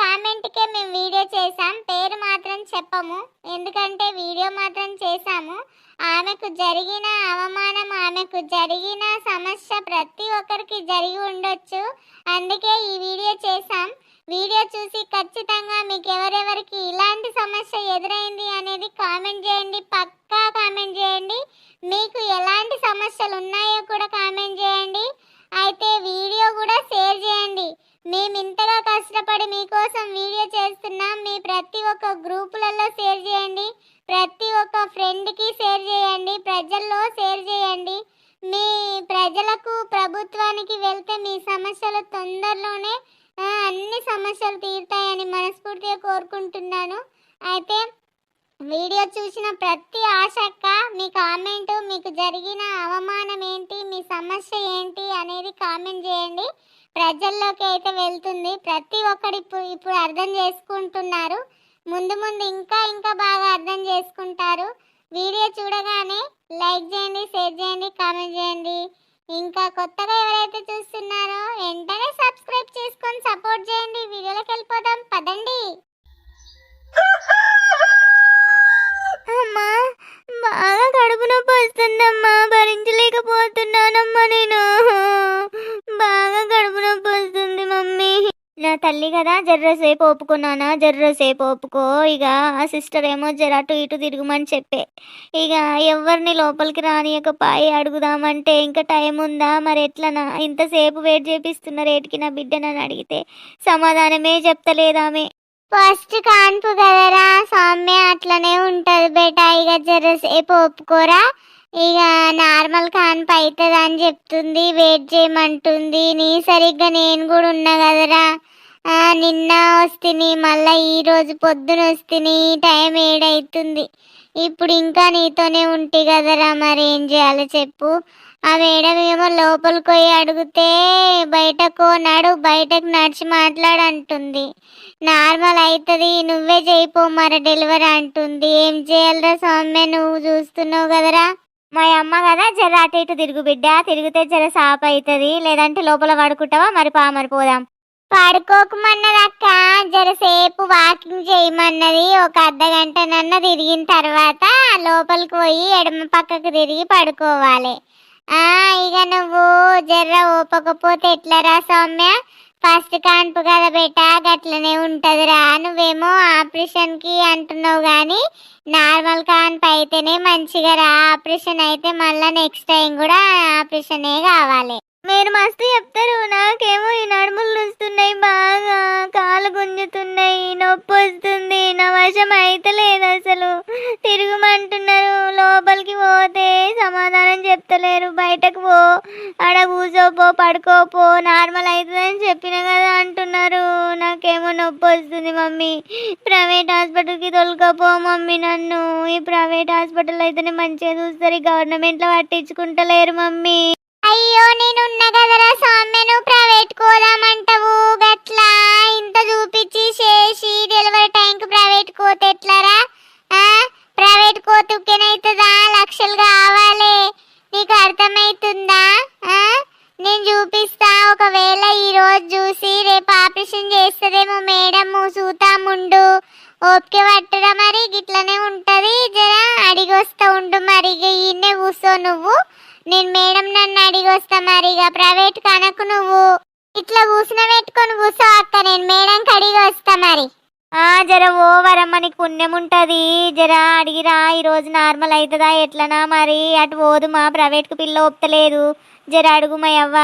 కామెంట్కే మేము వీడియో చేసాం పేరు మాత్రం చెప్పము. ఎందుకంటే వీడియో మాత్రం చేసాము ఆమెకు జరిగిన అవమానం ఆమెకు జరిగిన సమస్య ప్రతి ఒక్కరికి జరిగి ఉండొచ్చు. అందుకే ఈ వీడియో చేసాం వీడియో చూసి ఖచ్చితంగా మీకు ఎవరెవరికి ఇలాంటి సమస్య ఎదురైంది అనేది కామెంట్ చేయండి. పక్కా కామెంట్ చేయండి. మీకు ఎలాంటి సమస్యలు ఉన్నాయో కూడా కామెంట్ చేయండి. అయితే వీడియో కూడా షేర్ చేయండి. మేము కష్టపడి మీకోసం వీడియో చేస్తున్నాం మీ ప్రతి ఒక్క గ్రూపులలో షేర్ చేయండి ప్రతి ఒక్క ఫ్రెండ్కి షేర్ చేయండి ప్రజల్లో షేర్ చేయండి. మీ ప్రజలకు ప్రభుత్వానికి వెళ్తే మీ సమస్యలు తొందరలోనే అన్ని సమస్యలు తీరుతాయని మనస్ఫూర్తిగా కోరుకుంటున్నాను. అయితే వీడియో చూసిన ప్రతి ఆశక్క మీ కామెంట్ మీకు జరిగిన అవమానం ఏంటి మీ సమస్య ఏంటి అనేది కామెంట్ చేయండి. ప్రజల్లోకి అయితే వెళ్తుంది. ప్రతి ఒక్కరు ఇప్పుడు ఇప్పుడు అర్థం చేసుకుంటున్నారు. ముందు ముందు ఇంకా ఇంకా బాగా అర్థం చేసుకుంటారు. వీడియో చూడగానే లైక్ చేయండి షేర్ చేయండి కామెంట్ చేయండి. ఇంకా కొత్తగా ఎవరైతే చూస్తున్నారో వెంటనే సబ్స్క్రైబ్ చేసుకొని సపోర్ట్ చేయండి. వీడియో తల్లి కదా జర్రసేపు ఒప్పుకున్నానా? జర్రసేపు ఒప్పుకో. ఇక ఆ సిస్టర్ ఏమో జర అటు ఇటు తిరుగుమని చెప్పే. ఇక ఎవరిని లోపలికి రానియకపాయి అడుగుదామంటే ఇంకా టైం ఉందా? మరి ఎట్లనా? ఇంతసేపు వెయిట్ చేపిస్తున్న రేటుకి నా బిడ్డనని అడిగితే సమాధానమే చెప్తలేదామే. ఫస్ట్ కాన్పు కదరా సౌమ్య అట్లనే ఉంటుంది బేటా. ఇక జరసేపు ఒప్పుకోరా. ఇక నార్మల్ కాన్పు అవుతుంది అని చెప్తుంది వెయిట్ చేయమంటుంది. నీ సరిగ్గా నేను కూడా ఉన్నా కదరా. నిన్న వస్తుంది మళ్ళీ ఈ రోజు పొద్దున వస్తుంది టైం ఏడవుతుంది ఇప్పుడు ఇంకా నీతోనే ఉంటే కదరా మరి ఏం చేయాలో చెప్పు. ఆ మేడం ఏమో లోపలికి పోయి అడిగితే బయటకు నడు బయటకు నడిచి మాట్లాడంటుంది. నార్మల్ అవుతుంది నువ్వే చేయిపో మరి డెలివరీ అంటుంది. ఏం చేయాలరా సౌమ్య నువ్వు చూస్తున్నావు కదరా? మా అమ్మ కదా జర అటు ఇటు తిరుగు బిడ్డ తిరిగితే జర సాప్ అవుతుంది లేదంటే లోపల పడుకుంటావా మరి పా మరి పోదాం. పడుకోకమన్నది అక్క జరసేపు వాకింగ్ చేయమన్నది ఒక అర్ధ గంటనన్న తిరిగిన తర్వాత లోపలికి పోయి ఎడమ పక్కకు తిరిగి పడుకోవాలి. ఆ ఇక నువ్వు జర్ర ఓపకపోతే ఎట్లరా సౌమ్య? ఫస్ట్ కాన్పు కదా బేట గట్లనే ఉంటుందిరా. నువ్వేమో ఆపరేషన్కి అంటున్నావు కానీ నార్మల్ కాన్పు అయితేనే మంచిగా రా. ఆపరేషన్ అయితే మళ్ళీ నెక్స్ట్ టైం కూడా ఆపరేషనే కావాలి. మీరు మస్తు చెప్తారు. నాకేమో ఈ నడుములు వస్తున్నాయి బాగా కాలు గుంజుతున్నాయి నొప్పి వస్తుంది నా వశం అయితలేదు అసలు. తిరుగుమంటున్నారు. లోపలికి పోతే సమాధానం చెప్తలేరు. బయటకు పో ఆడ కూర్చోపో పడుకోపో నార్మల్ అవుతుందని చెప్పిన కదా అంటున్నారు. నాకేమో నొప్పి వస్తుంది మమ్మీ. ప్రైవేట్ హాస్పిటల్కి తొలకపో మమ్మీ నన్ను. ఈ ప్రైవేట్ హాస్పిటల్ అయితేనే మంచిగా చూస్తారు. ఈ గవర్నమెంట్లో పట్టించుకుంటలేరు మమ్మీ. అయ్యో నేనున్న కదరా నువ్వు ప్రైవేట్ కోదామంటావు గట్లా ఇంత చూపించి చేసి డెలివరీ టైంకి ప్రైవేట్ కోత ఎట్లరా? ప్రైవేట్ కోతుకేనైతుందా లక్షలు కావాలి. నీకు అర్థమవుతుందా నేను చూపిస్తా. ఒకవేళ ఈరోజు చూసి రేపు ఆపరేషన్ చేస్తుందేమో మేడము చూతాముండు ఓపిక పట్టరా మరి గిట్లనే ఉంటుంది జర. అడిగొస్తా ఉండు మరి ఇక ఈయన్నే కూర్చో నువ్వు. నేను మేడం నన్ను అడిగి వస్తా మరి ఇక ప్రైవేట్ కనకు నువ్వు. ఇట్లా కూసిన పెట్టుకొని కూర్చో అక్క. నేను మేడంకి అడిగి వస్తా మరి. ఆ జర ఓవరమ్మ నీకు పుణ్యం ఉంటుంది. జర అడిగిరా ఈరోజు నార్మల్ అవుతుందా ఎట్లనా మరి? అటు పోదు మా ప్రైవేట్కి పిల్ల ఒప్పలేదు జర అడుగు అవ్వ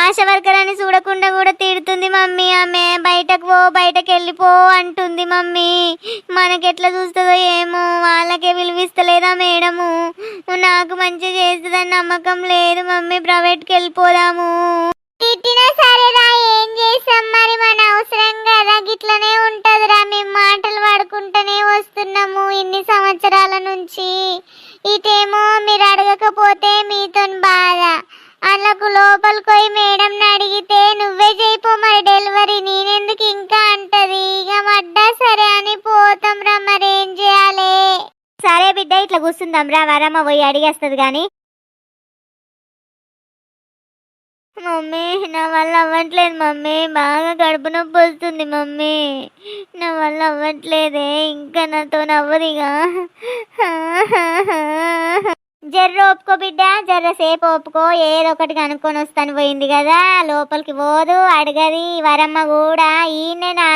ఆశ వర్కరాన్ని చూడకుండా కూడా తిడుతుంది మమ్మీ. ఆమె బయటకు పో బయటకు వెళ్ళిపో అంటుంది మమ్మీ. మనకెట్లా చూస్తుందో ఏమో వాళ్ళకే విలువిస్తలేదా మేడము? నాకు మంచి చేస్తుందని నమ్మకం లేదు మమ్మీ. ప్రైవేట్కి వెళ్ళిపోదాము తిట్టినా సరేరా ఏం చేసాం మరి? మన అవసరం కదా గిట్లనే ఉంటదిరా. మేము మాటలు పడుకుంటూనే వస్తున్నాము ఇన్ని సంవత్సరాల నుంచి. ఇటేమో మీరు అడగకపోతే మీతో బాధ. అందుకు లోపలికి పోయి మేడం అడిగితే నువ్వే చేయిపో మరి డెలివరీ నేనెందుకు ఇంకా అంటది? ఇక మడ్డా సరే అని పోతాం రా మరి ఏం చేయాలి? సరే బిడ్డ ఇట్లా కూర్చుందాం రా వరమ్మ పోయి అడిగేస్తుంది కానీ మమ్మీ నా వల్ల అవ్వట్లేదు మమ్మీ బాగా కడుపు నొప్పి వస్తుంది మమ్మీ. నా వల్ల అవ్వట్లేదే ఇంకా నాతో నవ్వదిగా. జర్ర ఒప్పుకో బిడ్డ జర్ర సేపు ఒప్పుకో ఏదో ఒకటి కనుక్కొని వస్తాను పోయింది కదా. లోపలికి పోదు అడగది. వరమ్మ కూడా ఈయనేనా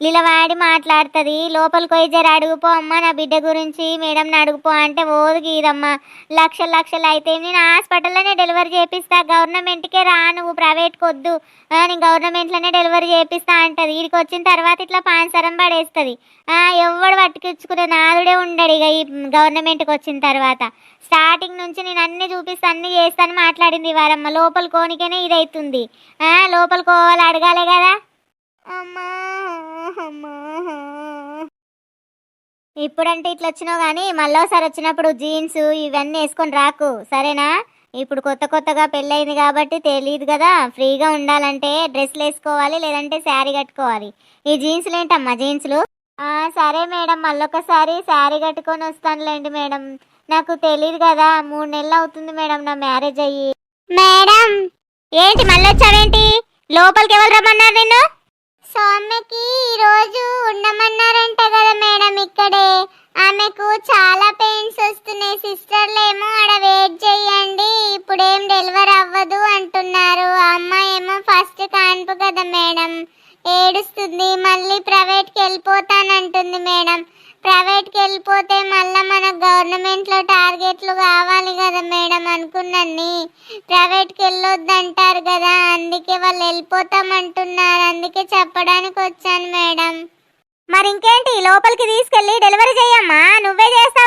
లీలవాడి మాట్లాడుతుంది. లోపలికి పోయి జర అడుగుపో అమ్మ నా బిడ్డ గురించి మేడంని అడుగుపో అంటే ఓదు గీదమ్మా. లక్షలు లక్షలు అయితే నేను హాస్పిటల్లోనే డెలివరీ చేపిస్తా. గవర్నమెంట్కే రా నువ్వు ప్రైవేట్కి వద్దు. నేను గవర్నమెంట్లోనే డెలివరీ చేపిస్తా అంటది. వీడికి వచ్చిన తర్వాత ఇట్లా పాన్సరం పడేస్తుంది. ఎవడు పట్టుకొచ్చుకునే నాదుడే ఉండడు ఇక ఈ గవర్నమెంట్కి వచ్చిన తర్వాత. స్టార్టింగ్ నుంచి నేను అన్ని చూపిస్తా అన్ని చేస్తాను మాట్లాడింది వారమ్మ. లోపల కోనికనే ఇదైతుంది. లోపల కోవాలి అడగాలి కదా. అమ్మా అమ్మా. ఇప్పుడంటే ఇట్లా వచ్చినావు కానీ మళ్ళీసారి వచ్చినప్పుడు జీన్స్ ఇవన్నీ వేసుకొని రాకు సరేనా? ఇప్పుడు కొత్త కొత్తగా పెళ్ళయింది కాబట్టి తెలియదు కదా. ఫ్రీగా ఉండాలంటే డ్రెస్లు వేసుకోవాలి లేదంటే శారీ కట్టుకోవాలి. ఈ జీన్స్లు ఏంటమ్మా జీన్స్లు? సరే మేడం మళ్ళొకసారి శారీ కట్టుకొని వస్తానులేండి మేడం. నాకు తెలియదు కదా మూడు నెలలు అవుతుంది మేడం నా మ్యారేజ్ అయ్యి. మేడం! ఏంటి మళ్ళీ వచ్చావేంటి లోపలికి ఎవరు రమ్మన్నారు నిన్ను? సౌమ్యకి ఈరోజు ఉండమన్నారంట కదా మేడం ఇక్కడే. ఆమెకు చాలా పెయిన్స్ వస్తున్నాయి. సిస్టర్లు ఏమో ఆడ వెయిట్ చేయండి. ఇప్పుడేం డెలివరీ అవ్వదు అంటున్నారు. అమ్మ అమ్మాయి ఏమో ఫస్ట్ కాన్పు కదా మేడం. ఏడుస్తుంది. మళ్ళీ ప్రైవేట్కి వెళ్ళిపోతానంటుంది మేడం. ప్రైవేట్కి వెళ్ళిపోతే మళ్ళీ మనకు గవర్నమెంట్లో టార్గెట్లు కావాలి కదా మేడం అనుకున్నాన్ని. ప్రైవేట్కి వెళ్ళొద్దు అంటారు కదా అందుకే వాళ్ళు వెళ్ళిపోతామంటున్నారు. అందుకే చెప్పడానికి వచ్చాను మేడం. మరి ఇంకేంటి లోపలికి తీసుకెళ్ళి డెలివరీ చేయమ్మా నువ్వే చేస్తావు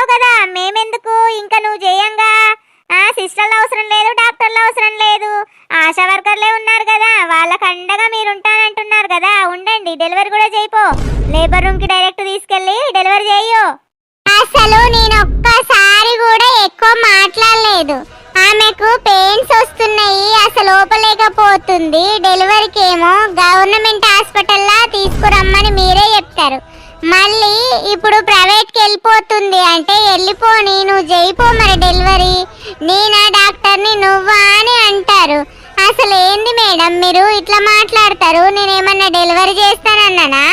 మేడం మీరు ఇట్లా మాట్లాడతారు నేనేమన్నా డెలివరీ చేస్తానన్నానా?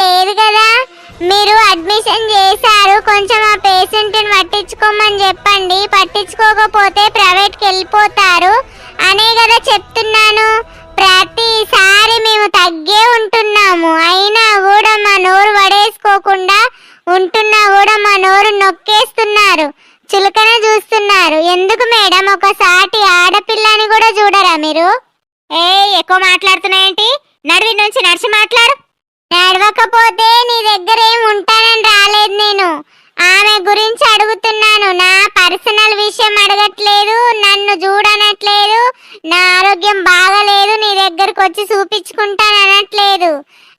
లేదు కదా. మీరు అడ్మిషన్ చేశారు కొంచెం ఆ పేషెంట్ని పట్టించుకోమని చెప్పండి. పట్టించుకోకపోతే ప్రైవేట్కి వెళ్ళిపోతారు అనే కదా చెప్తున్నాను. ప్రతిసారి మేము తగ్గే ఉంటున్నాము. అయినా కూడా మా నోరు పడేసుకోకుండా ఉంటున్నా కూడా మా నోరు నొక్కేస్తున్నారు. చులకన చూస్తున్నారు. ఎందుకు మేడం? ఒక సాటి ఆడపిల్లని కూడా చూడరా మీరు? ఏ ఎక్కువ మాట్లాడుతున్నాయేంటి నడివి నుంచి నడిచి మాట్లాడు. నడవకపోతే నీ దగ్గర ఏం ఉంటానని రాలేదు నేను. ఆమె గురించి అడుగుతున్నాను. నా పర్సనల్ విషయం అడగట్లేదు నన్ను చూడనట్లేదు నా ఆరోగ్యం బాగలేదు నీ దగ్గరకు వచ్చి చూపించుకుంటాను అనట్లేదు.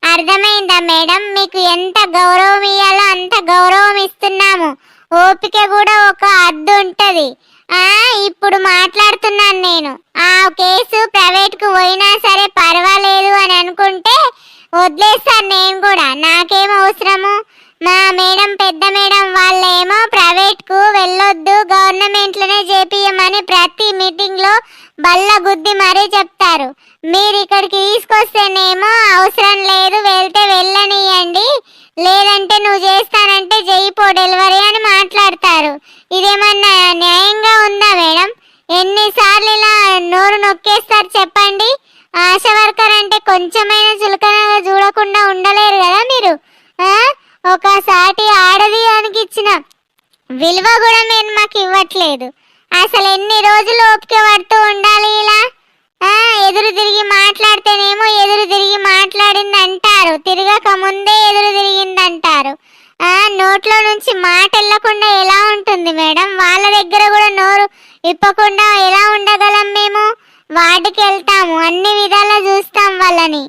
అర్థమైందా మేడం? మీకు ఎంత గౌరవం ఇవ్వాలో అంత గౌరవం ఇస్తున్నాము. ఓపిక కూడా ఒక అద్దు ఉంటుంది. ఆ ఇప్పుడు మాట్లాడుతున్నాను నేను. ఆ కేసు ప్రైవేట్కు పోయినా సరే పర్వాలేదు అని అనుకుంటే వదిలేస్తాను నేను కూడా. నాకేం అవసరము? మా మేడం పెద్ద మేడం వాళ్ళేమో ప్రైవేట్కు వెళ్ళొద్దు గవర్నమెంట్లోనే చేపియమని ప్రతి మీటింగ్లో బల్ల గుద్ది మరీ చెప్తారు. మీరు ఇక్కడికి తీసుకొస్తేనేమో అవసరం లేదు వెళ్తే వెళ్ళనియండి లేదంటే నువ్వు చేస్తానంటే చేయిపో డెలివరీ అని మాట్లాడతారు. ఇదేమన్నా న్యాయంగా ఉందా మేడం? ఎన్నిసార్లు ఇలా నోరు నొక్కేస్తారు చెప్పండి. ఆశా వర్కర్ అంటే కొంచెమైనా చులకనగా చూడకుండా ఉండలేరు కదా మీరు? ఒకసారి ఒక సాటి ఆడది అనికి ఇచ్చిన విలువ కూడా మీరు మాకు ఇవ్వట్లేదు. అసలు ఎన్ని రోజులు ఓపిక పడుతూ ఉండాలి ఇలా? ఎదురు తిరిగి మాట్లాడితేనేమో ఎదురు తిరిగి మాట్లాడింది అంటారు తిరగక ముందే ఎదురు తిరిగింది అంటారు నోట్లో నుంచి మాట వెళ్ళకుండా ఎలా ఉంటుంది మేడం? వాళ్ళ దగ్గర కూడా నోరు ఇప్పకుండా ఎలా ఉండగలం మేము? వాటికి వెళ్తాము అన్ని విధాలా చూస్తాం వాళ్ళని.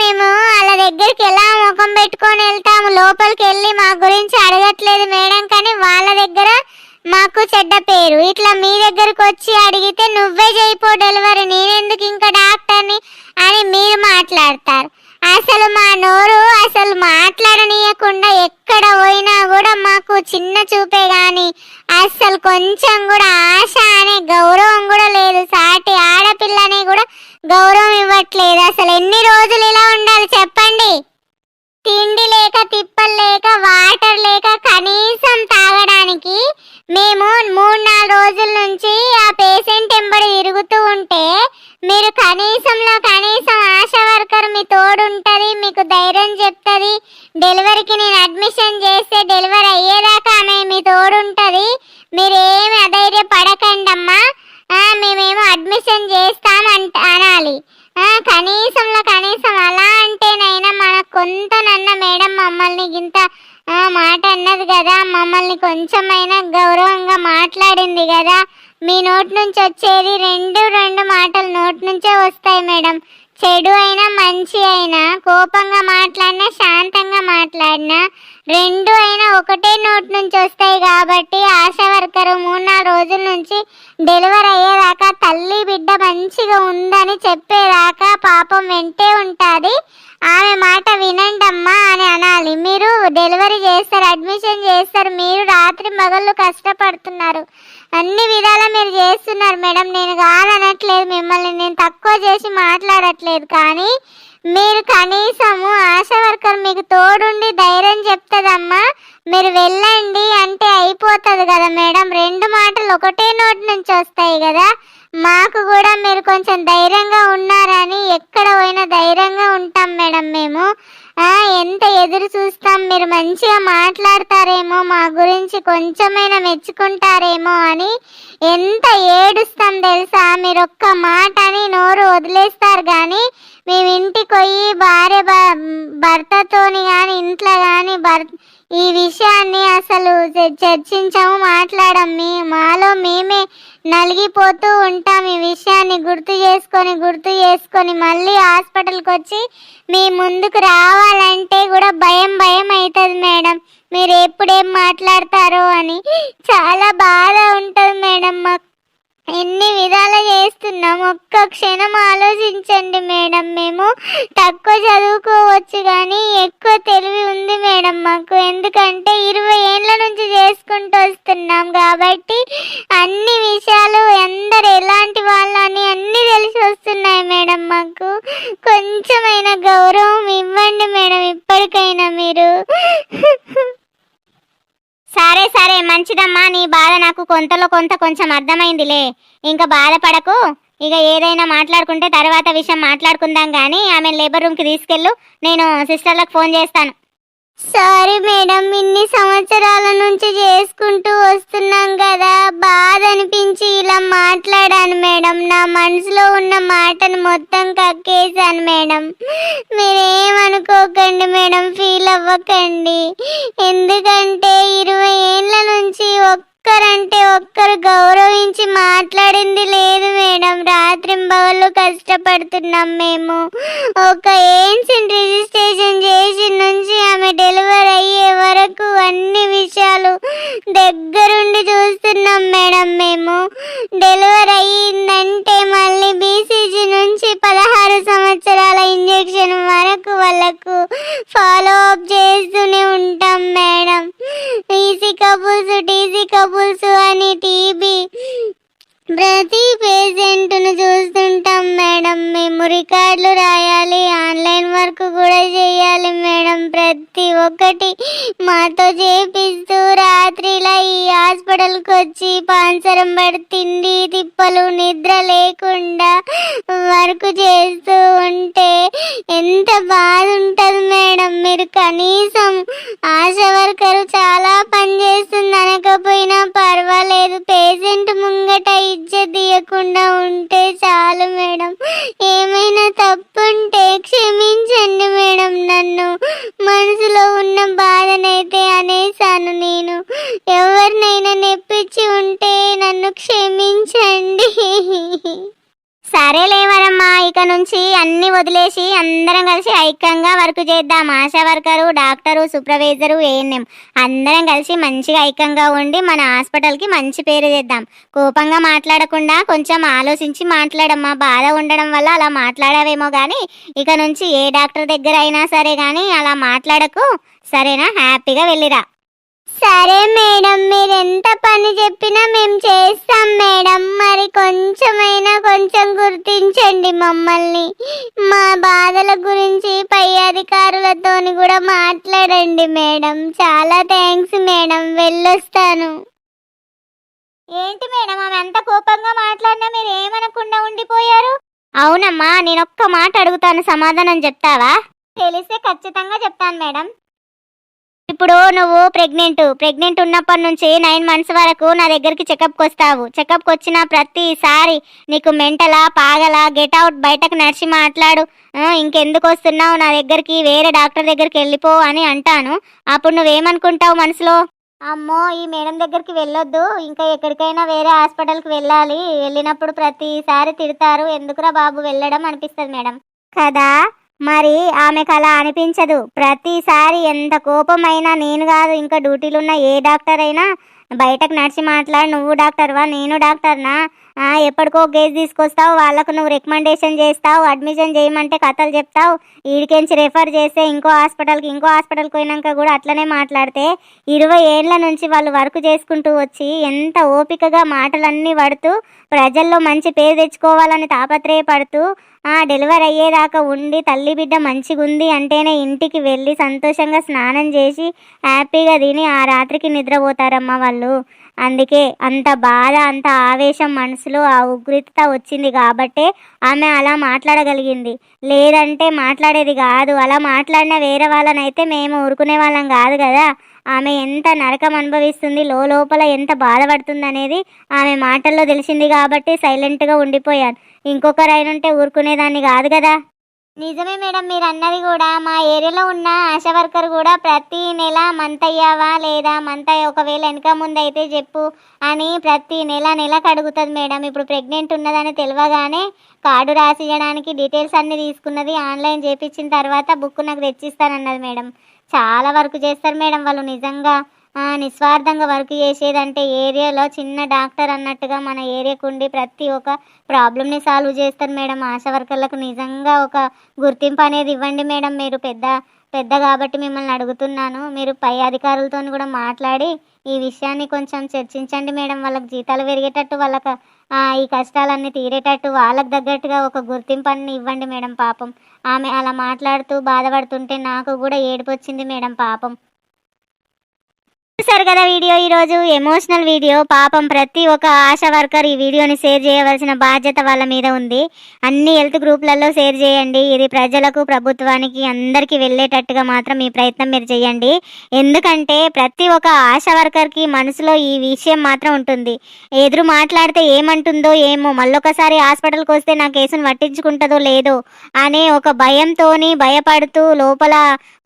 మేము వాళ్ళ దగ్గరికి ఎలా ముఖం పెట్టుకొని వెళ్తాము? లోపలికి వెళ్ళి మా గురించి అడగట్లేదు మేడం కానీ వాళ్ళ దగ్గర మాకు చెడ్డ పేరు. ఇట్లా మీ దగ్గరకు వచ్చి అడిగితే నువ్వే చేయిపో డెలివరీ నేనెందుకు ఇంకా డాక్టర్ని అని మీరు మాట్లాడతారు. అసలు మా నోరు అసలు మాట్లాడనీయకుండా ఎక్కడ పోయినా కూడా మాకు చిన్న చూపే కానీ అసలు కొంచెం కూడా ఆశ అనే గౌరవం కూడా లేదు. సాటి ఆడపిల్లని కూడా గౌరవం ఇవ్వట్లేదు. అసలు ఎన్ని రోజులు ఇలా ఉండాలి చెప్పండి? తిండి లేక తిప్పలు లేక వాటర్ లేక కనీసం తాగడానికి మేము మూడు నాలుగు రోజుల నుంచి ఆ పేషెంట్ ఎంబడి విరుగుతూ ఉంటే మీరు కనీసంలో కనీసం ఆశా వర్కర్ మీ తోడు ఉంటుంది మీకు ధైర్యం చెప్తుంది డెలివరీకి నేను అడ్మిషన్ చేస్తే డెలివరీ అయ్యేదాకా ఆమె మీ తోడు ఉంటుంది మీరు ఏమి అధైర్య పడకండమ్మా మేమేమో అడ్మిషన్ చేస్తాం అనాలి. కనీసంలో కనీసం అలా అంటేనైనా మన కొంతనన్న మేడం మమ్మల్ని ఇంత మాట అన్నది కదా. మమ్మల్ని కొంచెమైనా గౌరవంగా మాట్లాడింది కదా. మీ నోటి నుంచి వచ్చేది రెండు రెండు మాటలు నోటి నుంచే వస్తాయి మేడం. చెడు అయినా మంచి అయినా కోపంగా మాట్లాడినా శాంతంగా మాట్లాడినా రెండు అయినా ఒకటే నోట్ నుంచి వస్తాయి కాబట్టి ఆశా వర్కర్ మూడు నాలుగు రోజుల నుంచి డెలివరీ అయ్యేదాకా తల్లి బిడ్డ మంచిగా ఉందని చెప్పేదాకా పాపం వెంటే ఉంటుంది. ఆమె మాట వినండమ్మా అని అనాలి. మీరు డెలివరీ చేస్తారు అడ్మిషన్ చేస్తారు మీరు రాత్రి మగళ్ళు కష్టపడుతున్నారు. అన్ని విధాలా మీరు చేస్తున్నారు మేడం. నేను కాదు చేసి మాట్లాడట్లేదు కానీ మీరు కనీసము ఆశా వర్కర్ మీకు తోడుండి ధైర్యం చెప్తుందమ్మా. మీరు వెళ్ళండి అంటే అయిపోతుంది కదా మేడం. రెండు మాటలు ఒకటే నోటి నుంచి వస్తాయి కదా. మాకు కూడా మీరు కొంచెం ధైర్యంగా ఉన్నారని ఎక్కడ పోయినా ధైర్యంగా ఉంటాం మేడం మేము. ఎంత ఎదురు చూస్తాం. మీరు మంచిగా మాట్లాడతారేమో మా గురించి కొంచెమైనా మెచ్చుకుంటారేమో అని ఎంత ఏడుస్తాం తెలుసా? మీరు ఒక్క మాట అని నోరు వదిలేస్తారు కానీ మేము ఇంటికి పోయి భార్య భ- భర్తతోని కానీ ఇంట్లో కానీ భర్త ఈ విషయాన్ని అసలు చర్చించాము చర్చించము మాలో మేమే నలిగిపోతూ ఉంటాం ఈ విషయాన్ని గుర్తు చేసుకొని గుర్తు చేసుకొని మళ్ళీ హాస్పిటల్కి వచ్చి మీ ముందుకు రావాలంటే కూడా భయం భయం అవుతుంది మేడం. మీరు ఎప్పుడేం మాట్లాడతారో అని చాలా బాధ ఉంటుంది మేడం మాకు. ఎన్ని విధాలు చేస్తున్నాం? ఒక్క క్షణం ఆలోచించండి మేడం. మేము తక్కువ చదువుకోవచ్చు కానీ ఎక్కువ తెలివి ఉంది మేడం మాకు. ఎందుకంటే ఇరవై ఏళ్ళ నుంచి చేసుకుంటూ వస్తున్నాం కాబట్టి అన్ని విషయాలు అందరు కొంతలో కొంత కొంచెం అర్థమైందిలే. ఇంకా బాధపడకు. ఇక ఏదైనా మాట్లాడుకుంటే తర్వాత విషయం మాట్లాడుకుందాం కానీ ఆమె లేబర్ రూమ్కి తీసుకెళ్ళు. నేను సిస్టర్లకు ఫోన్ చేస్తాను. సారీ మేడం ఇన్ని సంవత్సరాల నుంచి చేసుకుంటూ వస్తున్నాం కదా. బాధ అనిపించి ఇలా మాట్లాడాను మేడం. నా మనసులో ఉన్న మాటను మొత్తం కక్కేశాను మేడం. మీరేమనుకోకండి మేడం ఫీల్ అవ్వకండి. ఎందుకంటే ఇరవై ఏళ్ళ నుంచి ఒక్కరంటే ఒక్కరు గౌరవించి మాట్లాడింది లేదు మేడం. రాత్రింబగళ్ళు కష్టపడుతున్నాం మేము. ఒక ఏన్సిన్ రిజిస్ట్రేషన్ చేసి నుంచి ఆమె డెలివరీ అయ్యే వరకు అన్ని విషయాలు దగ్గరుండి చూస్తున్నాం మేడం మేము. డెలివరీ అయ్యిందంటే మళ్ళీ బీసీజీ నుంచి పదహారు సంవత్సరాల ఇంజెక్షన్ వరకు వాళ్ళకు ఫాలో అప్ చేస్తూనే ఉంటాం మేడం. ఈసీ కబుల్స్ టీసీ కబుల్స్ అని టీబీ ప్రతి పేషెంట్ను చూస్తుంటాం మేడం. మేము రికార్డులు రాయాలి ఆన్లైన్ వర్క్ కూడా చేయాలి మేడం. ప్రతి ఒక్కటి మాతో చేపిస్తూ రాత్రిలా ఈ హాస్పిటల్కి వచ్చి పాన్సరం పడి తిండి తిప్పలు నిద్ర లేకుండా వర్క్ చేస్తూ ఉంటే ఎంత బాధ ఉంటుంది మేడం. మీరు కనీసం ఆశా వర్కరు చాలా పని చేస్తుంది. అనకపోయినా పర్వాలేదు. పేషెంట్ ముంగట ఇజ్జత్ తీయకుండా ఉంటే చాలు మేడం. ఏమైనా తప్పుంటే క్షమించండి మేడం నన్ను. ఐక్యంగా వర్క్ చేద్దాం. ASHA worker doctor supervisor ANM అందరం కలిసి మంచిగా ఐక్యంగా ఉండి మన హాస్పిటల్కి మంచి పేరు చేద్దాం కోపంగా మాట్లాడకుండా కొంచెం ఆలోచించి మాట్లాడమ్మా బాధ ఉండడం వల్ల అలా మాట్లాడావేమో కానీ ఇక నుంచి ఏ డాక్టర్ దగ్గర అయినా సరే కానీ అలా మాట్లాడకు. సరేనా? హ్యాపీగా వెళ్ళిరా. సరే మేడం మీరు ఎంత పని చెప్పినా మేము చేస్తాం మేడం. మరి కొంచెం గుర్తించండి మమ్మల్ని. మా బాధల గురించి పై అధికారులతోని కూడా మాట్లాడండి మేడం. చాలా థ్యాంక్స్ మేడం. వెళ్ళొస్తాను. ఏంటి మేడం? ఆమె అంత కోపంగా మాట్లాడినా మీరు ఏమనకుండా ఉండిపోయారు? అవునమ్మా నేను ఒక్క మాట అడుగుతాను. సమాధానం చెప్తావా? తెలిస్తే ఖచ్చితంగా చెప్తాను మేడం. ఇప్పుడు నువ్వు ప్రెగ్నెంట్ ప్రెగ్నెంట్ ఉన్నప్పటి నుంచి నైన్ మంత్స్ వరకు నా దగ్గరికి చెకప్కి వస్తావు. చెకప్కి వచ్చిన ప్రతిసారి నీకు మెంటలా పాగలా గెట్ అవుట్ బయటకు నడిచి మాట్లాడు. ఇంకెందుకు వస్తున్నావు? నా దగ్గరికి వేరే డాక్టర్ దగ్గరికి వెళ్ళిపో అని అంటాను. అప్పుడు నువ్వేమనుకుంటావు మనసులో? అమ్మో ఈ మేడం దగ్గరికి వెళ్ళొద్దు. ఇంకా ఎక్కడికైనా వేరే హాస్పిటల్కి వెళ్ళాలి. వెళ్ళినప్పుడు ప్రతిసారి తిడతారు. ఎందుకురా బాబు వెళ్ళడం అనిపిస్తుంది మేడం. కదా? మరి ఆమెకు అలా అనిపించదు. ప్రతిసారి ఎంత కోపమైనా నేను కాదు ఇంకా డ్యూటీలు ఉన్న ఏ డాక్టర్ అయినా బయటకు నడిచి మాట్లాడి నువ్వు డాక్టర్వా నేను డాక్టర్నా? ఎప్పటికో కేసు తీసుకొస్తావు వాళ్ళకు నువ్వు రికమెండేషన్ చేస్తావు అడ్మిషన్ చేయమంటే కథలు చెప్తావు. ఈడికెంచి రెఫర్ చేస్తే ఇంకో హాస్పిటల్కి ఇంకో హాస్పిటల్కి పోయినాక కూడా అట్లనే మాట్లాడితే ఇరవై ఏళ్ళ నుంచి వాళ్ళు వర్క్ చేసుకుంటూ వచ్చి ఎంత ఓపికగా మాటలన్నీ పడుతూ ప్రజల్లో మంచి పేరు తెచ్చుకోవాలని తాపత్రయపడుతూ డెలివరీ అయ్యేదాకా ఉండి తల్లి బిడ్డ మంచిగా ఉంది అంటేనే ఇంటికి వెళ్ళి సంతోషంగా స్నానం చేసి హ్యాపీగా తిని ఆ రాత్రికి నిద్రపోతారమ్మ వాళ్ళు. అందుకే అంత బాధ అంత ఆవేశం మనసులో ఆ ఉగ్రత వచ్చింది కాబట్టే ఆమె అలా మాట్లాడగలిగింది. లేదంటే మాట్లాడేది కాదు. అలా మాట్లాడిన వేరే వాళ్ళనైతే మేము ఊరుకునే వాళ్ళం కాదు కదా. ఆమె ఎంత నరకం అనుభవిస్తుంది లోపల ఎంత బాధపడుతుంది అనేది ఆమె మాటల్లో తెలిసింది కాబట్టి సైలెంట్గా ఉండిపోయాను. ఇంకొకరు అయినుంటే ఊరుకునేదాన్ని కాదు కదా. నిజమే మేడం మీరు అన్నది కూడా. మా ఏరియాలో ఉన్న ఆశా వర్కర్ కూడా ప్రతి నెల మంత్ అయ్యావా లేదా మంత్ ఒకవేళ వెనక ముందు అయితే చెప్పు అని ప్రతి నెల నెలకు అడుగుతుంది మేడం. ఇప్పుడు ప్రెగ్నెంట్ ఉన్నదని తెలియగానే కార్డు రాసియడానికి డీటెయిల్స్ అన్నీ తీసుకున్నది ఆన్లైన్ చేపించిన తర్వాత బుక్ నాకు తెచ్చిస్తానన్నది మేడం. చాలా వర్క్ చేస్తారు మేడం వాళ్ళు నిజంగా. నిస్వార్థంగా వర్క్ చేసేదంటే ఏరియాలో చిన్న డాక్టర్ అన్నట్టుగా మన ఏరియాకు ఉండి ప్రతి ఒక్క ప్రాబ్లమ్ని సాల్వ్ చేస్తారు మేడం. ఆశా వర్కర్లకు నిజంగా ఒక గుర్తింపు అనేది ఇవ్వండి మేడం. మీరు పెద్ద పెద్ద కాబట్టి మిమ్మల్ని అడుగుతున్నాను. మీరు పై అధికారులతో కూడా మాట్లాడి ఈ విషయాన్ని కొంచెం చర్చించండి మేడం. వాళ్ళకి జీతాలు పెరిగేటట్టు వాళ్ళకి ఈ కష్టాలన్నీ తీరేటట్టు వాళ్ళకి తగ్గట్టుగా ఒక గుర్తింపు అన్ని ఇవ్వండి మేడం పాపం. ఆమె అలా మాట్లాడుతూ బాధపడుతుంటే నాకు కూడా ఏడుపు వచ్చింది మేడం పాపం. చూసారు కదా వీడియో? ఈరోజు ఎమోషనల్ వీడియో పాపం ప్రతి ఒక్క ఆశా వర్కర్ ఈ వీడియోని షేర్ చేయవలసిన బాధ్యత వాళ్ళ మీద ఉంది. అన్ని హెల్త్ గ్రూప్లలో షేర్ చేయండి. ఇది ప్రజలకు ప్రభుత్వానికి అందరికీ వెళ్ళేటట్టుగా మాత్రం ఈ ప్రయత్నం మీరు చేయండి. ఎందుకంటే ప్రతి ఒక్క ఆశా వర్కర్కి మనసులో ఈ విషయం మాత్రం ఉంటుంది. ఎదురు మాట్లాడితే ఏమంటుందో ఏమో మళ్ళొకసారి హాస్పిటల్కి వస్తే నా కేసును పట్టించుకుంటుందో లేదో అనే ఒక భయంతోని భయపడుతూ లోపల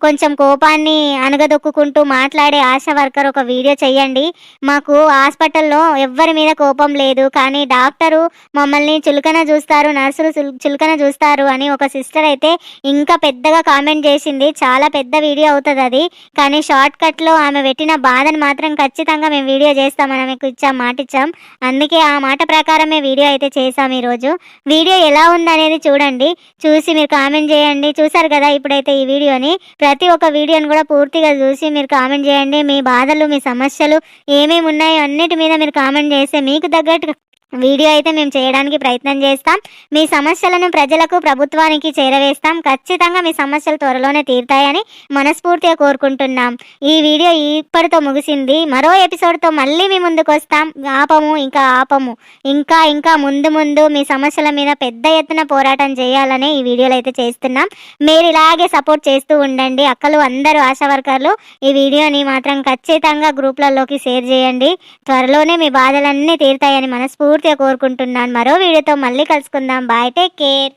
కొంచెం కోపాన్ని అనగదొక్కుంటూ మాట్లాడే ఆశా వర్కర్ ఒక వీడియో చేయండి మాకు హాస్పిటల్లో ఎవ్వరి మీద కోపం లేదు. కానీ డాక్టరు మమ్మల్ని చులకన చూస్తారు నర్సులు చులకన చూస్తారు అని ఒక సిస్టర్ అయితే ఇంకా పెద్దగా కామెంట్ చేసింది. చాలా పెద్ద వీడియో అవుతుంది అది. కానీ షార్ట్ కట్లో ఆమె పెట్టిన బాధను మాత్రం ఖచ్చితంగా మేము వీడియో చేస్తామని ఆమెకు ఇచ్చాం మాట ఇచ్చాం. అందుకే ఆ మాట ప్రకారమే వీడియో అయితే చేసాం ఈరోజు. వీడియో ఎలా ఉందనేది చూడండి. చూసి మీరు కామెంట్ చేయండి. చూసారు కదా ఇప్పుడైతే ఈ వీడియోని. ప్రతి ఒక్క వీడియోని కూడా పూర్తిగా చూసి మీరు కామెంట్ చేయండి. మీ బాధ బాధలు మీ సమస్యలు ఏమేమి ఉన్నాయో అన్నిటి మీద మీరు కామెంట్ చేస్తే మీకు తగ్గట్టు వీడియో అయితే మేము చేయడానికి ప్రయత్నం చేస్తాం. మీ సమస్యలను ప్రజలకు ప్రభుత్వానికి చేరవేస్తాం. ఖచ్చితంగా మీ సమస్యలు త్వరలోనే తీరుతాయని మనస్ఫూర్తిగా కోరుకుంటున్నాం. ఈ వీడియో ఇప్పటితో ముగిసింది. మరో ఎపిసోడ్తో మళ్ళీ మీ ముందుకు వస్తాం. ఆపము ఇంకా ఆపము ఇంకా ఇంకా ముందు ముందు మీ సమస్యల మీద పెద్ద ఎత్తున పోరాటం చేయాలని ఈ వీడియోలో అయితే చేస్తున్నాం. మీరు ఇలాగే సపోర్ట్ చేస్తూ ఉండండి. అక్కలు అందరూ ఆశా వర్కర్లు ఈ వీడియోని మాత్రం ఖచ్చితంగా గ్రూప్లలోకి షేర్ చేయండి. త్వరలోనే మీ బాధలన్నీ తీరుతాయని మనస్ఫూర్తి మనస్ఫూర్తిగా కోరుకుంటున్నాను. మరో వీడియోతో మళ్ళీ కలుసుకుందాం. Bye take care